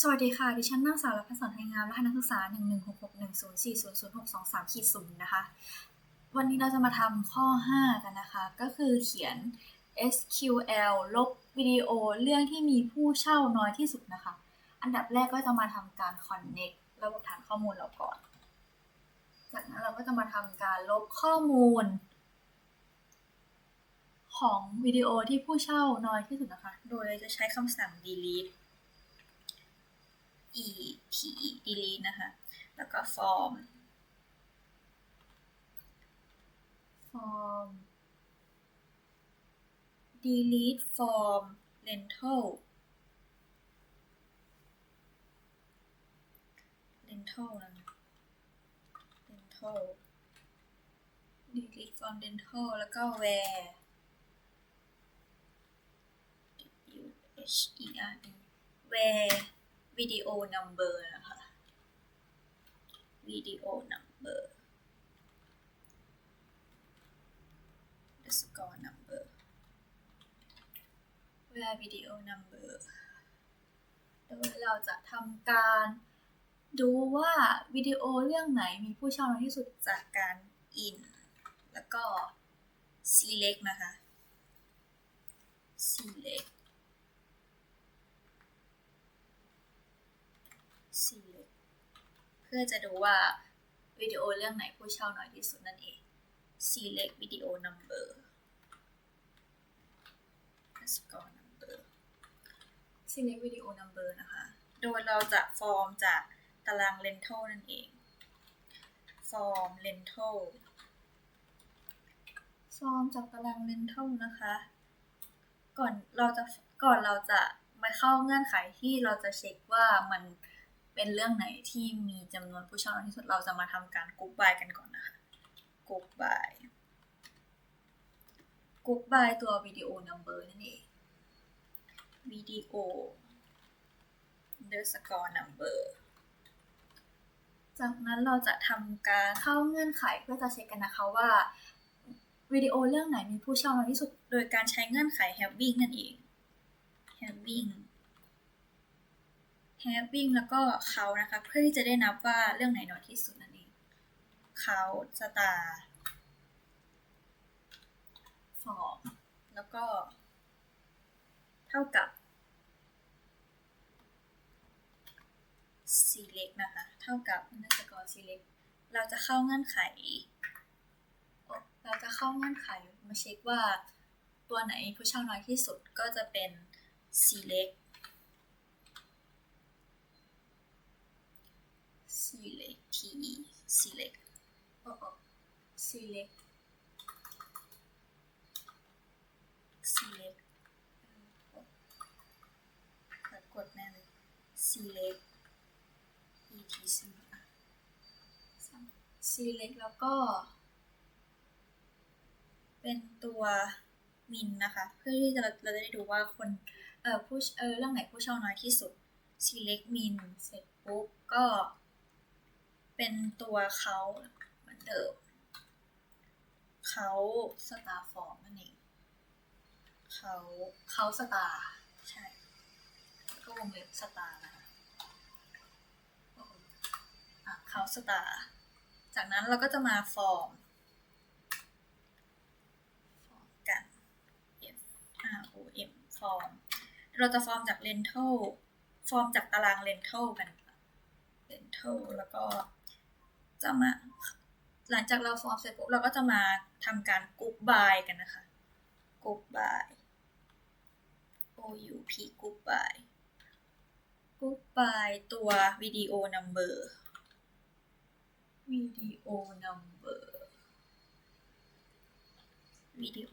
สวัสดีค่ะ ดิฉันนางสาวรัพศรไทยงามรหัสนักศึกษา 1166104000623ขีดศูนย์นะคะ วันนี้เราจะมาทำข้อ 5 กันนะคะ ก็คือเขียน SQL ลบวิดีโอเรื่องที่มีผู้เช่าน้อยที่สุดนะคะ อันดับแรกก็จะมาทำการ connect ระบบฐานข้อมูลเราก่อน จากนั้นเราก็จะมาทำการลบข้อมูล ของวิดีโอที่ผู้เช่าน้อยที่สุดนะคะ โดยจะใช้คำสั่ง delete e t e delete นะคะ แล้วก็ form form delete form rental rental นะ rental delete form rental แล้วก็ where w h e r e where วิดีโอนัมเบอร์นะคะวิดีโอนัมเบอร์ดัสกอร์นัมเบอร์ where วิดีโอ number โดยเราจะทำการดูว่าวิดีโอเรื่องไหนมีผู้ชมบน้ที่สุดจากการอินแล้วก็ select นะคะ select select เพื่อจะดูว่าวิดีโอเรื่องไหนผู้เช่าน้อยที่สุดนั่นเอง select video number underscore number select video number นะคะ โดยเราจะฟอร์มจากตาราง rental นั่นเอง form rental ฟอร์มจากตาราง rental นะคะ ก่อนเราจะก่อนเราจะมาเข้าเงื่อนไขที่เราจะเช็คว่ามัน เป็นเรื่องไหนที่มีจำนวนผู้เช่าน้อยที่สุดเราจะมาทำการกรุ๊ปบายกันก่อนนะคะกรุ๊ปบายกรุ๊ปบายตัววิดีโอ number นั่นเองวิดีโอ underscore number จากนั้นเราจะทำการเข้าเงื่อนไขเพื่อจะเช็คกันนะคะว่าวิดีโอเรื่องไหนมีผู้ช่าน้อยที่สุด โดยการใช้เงื่อนไข having นั่นเอง having having แล้วก็เขานะคะ เพื่อที่จะได้นับว่าเรื่องไหนน้อยที่สุดนั่นเองเขา star form แล้วก็ เท่ากับ select นะคะ เท่ากับ underscore select เราจะเข้าเงื่อนไข เราจะเข้าเงื่อนไขมาเช็คว่าตัวไหนผู้เช่าน้อยที่สุดก็จะเป็น select select t select โอ้โอ้ select select กดแน่เลย select etc select แล้วก็ เป็นตัวมินนะคะ เพื่อที่จะเราจะได้ดูว่าคนเอ่อผู้เออเรื่องไหนผู้เช่าน้อยที่สุด select min เสร็จปุ๊บก็ เป็นตัวเขาเหมือนเดิม เขา star form นั่นเองเขาเขา star ใช่ ก็วงเล็บ star นะคะอะเขา star จากนั้นเราก็จะมาฟอร์มกัน F R O M form เราจะฟอร์มจาก rental ฟอร์มจากตาราง rental กัน rental แล้วก็จะมา หลังจากเราฟอร์มเสร็จปุ๊บเราก็จะมาทำการกรุ๊ปบายกันนะคะกรุ๊ปบาย O U P กรุ๊ปบายกรุ๊ปบายตัววิดีโอนัมเบอร์วิดีโอนัมเบอร์วิดีโอ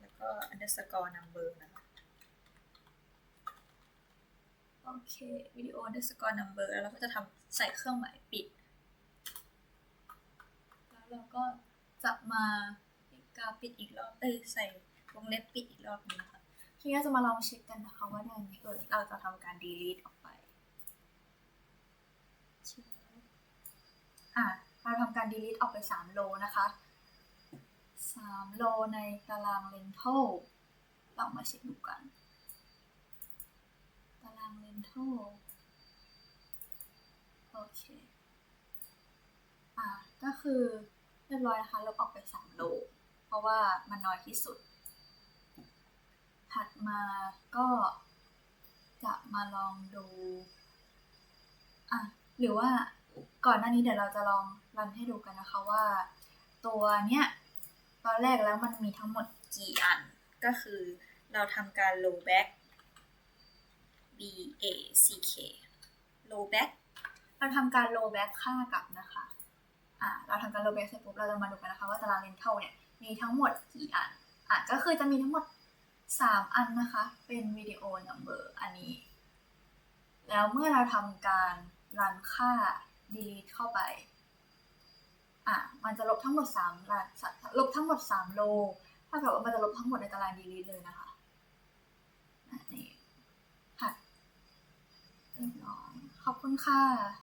แล้วก็ underscore number นะคะโอเควิดีโอ underscore number แล้วเราก็จะทำใส่เครื่องหมายปิด แล้วเราก็จะมากาปิดอีกรอบเอ้ยใส่วงเล็บปิดอีกรอบนึงค่ะทีนี้จะมาลองเช็คกันนะคะว่าได้ไหมเอ่ยเราจะทำการ delete ออกไปอะเราทำการ delete ออกไป 3 โลนะคะ 3 โลในตาราง rental เรามาเช็คดูกัน ตาราง rental เค อ่าก็คือ รียบร้อยนะคะลบออกไปสามโล เพราะว่ามันน้อยที่สุด ถัดมาก็จะมาลองดู อะ หรือว่าก่อนหน้านี้เดี๋ยวเราจะลองรันให้ดูกันนะคะว่า ตัวเนี้ย ตอนแรกแล้วมันมีทั้งหมดกี่อัน ก็คือเราทำการ roll back b a c k roll back เราทำการ roll back ค่ากลับนะคะ อะเราทำการ roll back เสร็จปุ๊บเราจะมาดูกันนะคะว่าตาราง rental เนี่ยมีทั้งหมดกี่อันอะก็คือจะมีทั้งหมด 3 อันนะคะ เป็นวิดีโอ number อันนี้ แล้วเมื่อเราทำการรันค่า delete เข้าไปอะมันจะลบทั้งหมด3รันลบทั้งหมด 3 โลถ้าเกิดว่ามันจะลบทั้งหมดในตาราง delete เลยนะคะอะนี่ค่ะเรียบร้อยขอบคุณค่ะ